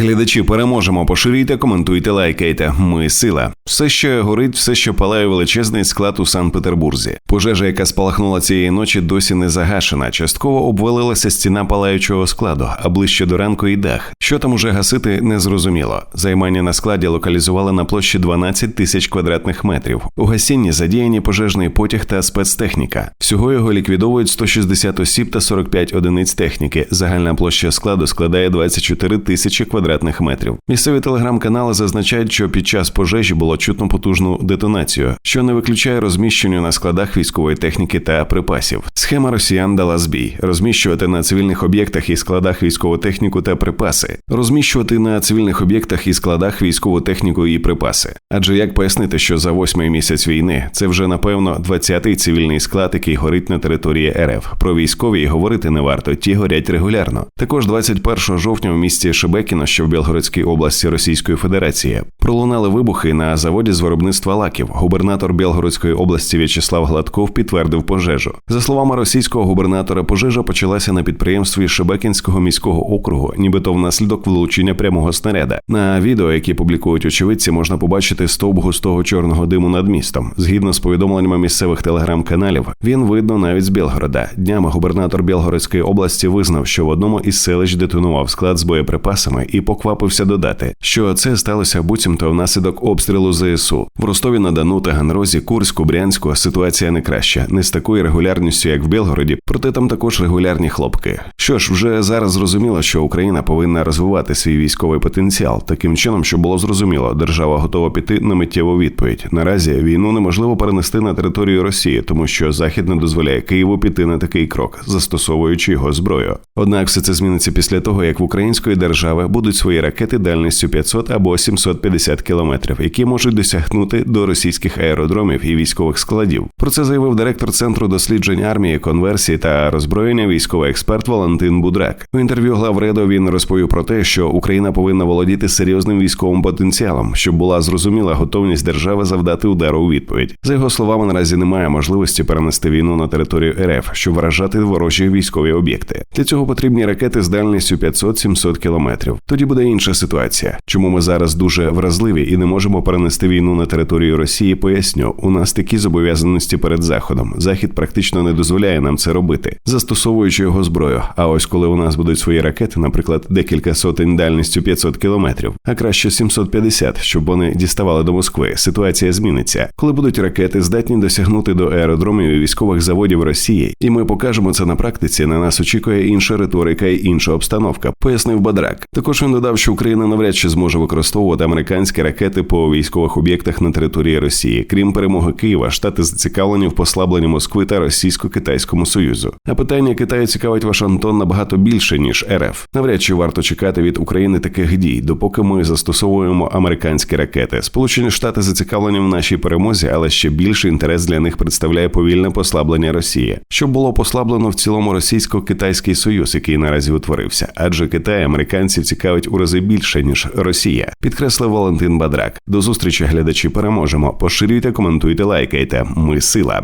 Глядачі переможемо. Поширюйте, коментуйте, лайкайте. Ми сила. Все ще горить, все, що палає величезний склад у Санкт-Петербурзі. Пожежа, яка спалахнула цієї ночі, досі не загашена. Частково обвалилася стіна палаючого складу, а ближче до ранку і дах. Що там уже гасити, не зрозуміло. Займання на складі локалізували на площі 12 тисяч квадратних метрів. У гасінні задіяні пожежний потяг та спецтехніка. Всього його ліквідовують 160 осіб та 45 одиниць техніки. Загальна площа складу складає 24 тисячі квадратних метрів. Місцеві телеграм-канали зазначають, що під час пожежі було чутно потужну детонацію, що не виключає розміщенню на складах військової техніки та припасів. Схема росіян дала збій: розміщувати на цивільних об'єктах і складах військову техніку та припаси, розміщувати на цивільних об'єктах і складах військову техніку і припаси. Адже як пояснити, що за восьмий місяць війни це вже напевно 20-й цивільний склад, який горить на території РФ. Про військові й говорити не варто, ті горять регулярно. Також 21 жовтня у місті Шебекіно, що в Білгородській області Російської Федерації, пролунали вибухи на заводі з виробництва лаків. Губернатор Білгородської області В'ячеслав Гладков підтвердив пожежу. За словами російського губернатора, пожежа почалася на підприємстві Шебекінського міського округу, нібито внаслідок влучення прямого снаряда. На відео, які публікують очевидці, можна побачити стовп густого чорного диму над містом. Згідно з повідомленнями місцевих телеграм-каналів, він видно навіть з Білгорода. Днями губернатор Білгородської області визнав, що в одному із селищ детонував склад з боєприпасами і поквапився додати, що це сталося буцімто внаслідок обстрілу ЗСУ в Ростові на Дону, Таганрозі, Курську, Брянську. Ситуація не краща, не з такою регулярністю, як в Білгороді, проте там також регулярні хлопки. Що ж, вже зараз зрозуміло, що Україна повинна розвивати свій військовий потенціал таким чином, щоб було зрозуміло, держава готова піти на миттєву відповідь. Наразі війну неможливо перенести на територію Росії, тому що Захід не дозволяє Києву піти на такий крок, застосовуючи його зброю. Однак все це зміниться після того, як в української держави будуть свої ракети дальністю 500 або 750 кілометрів, які можуть досягнути до російських аеродромів і військових складів. Про це заявив директор центру досліджень армії, конверсії та роззброєння, військовий експерт Валентин Будрак. У інтерв'ю главреду він розповів про те, що Україна повинна володіти серйозним військовим потенціалом, щоб була зрозуміла готовність держави завдати удару у відповідь. За його словами, наразі немає можливості перенести війну на територію РФ, щоб вражати ворожі військові об'єкти. Для цього потрібні ракети з дальністю 500-700 кілометрів. Тоді буде інша ситуація. Чому ми зараз дуже вразливі і не можемо перенести війну на територію Росії? Поясню, у нас такі зобов'язаності перед заходом. Захід практично не дозволяє нам це робити, застосовуючи його зброю. А ось коли у нас будуть свої ракети, наприклад, декілька сотень дальністю 500 кілометрів, а краще 750, щоб вони діставали до Москви. Ситуація зміниться, коли будуть ракети здатні досягнути до аеродромів і військових заводів Росії, і ми покажемо це на практиці. На нас очікує інша риторика і інша обстановка, пояснив Бадрак. Також він додав, що Україна навряд чи зможе використовувати американські ракети по військових об'єктах на території Росії. Крім перемоги Києва, штати зацікавлені в послабленні Москви та російсько-китайському союзу. А питання Китаю цікавить Вашингтон набагато більше ніж РФ. Навряд чи варто чекати від України таких дій, допоки ми застосовуємо американські ракети. Сполучені Штати зацікавлені в нашій перемозі, але ще більший інтерес для них представляє повільне послаблення Росії, що було послаблено в цілому російсько-китайський союз, який наразі утворився, адже Китай американців цікавить у рази більше ніж Росія. Підкреслив Валентин Бадрак. До зустрічі глядачі переможемо. Поширюйте, коментуйте, лайкайте. Ми сила.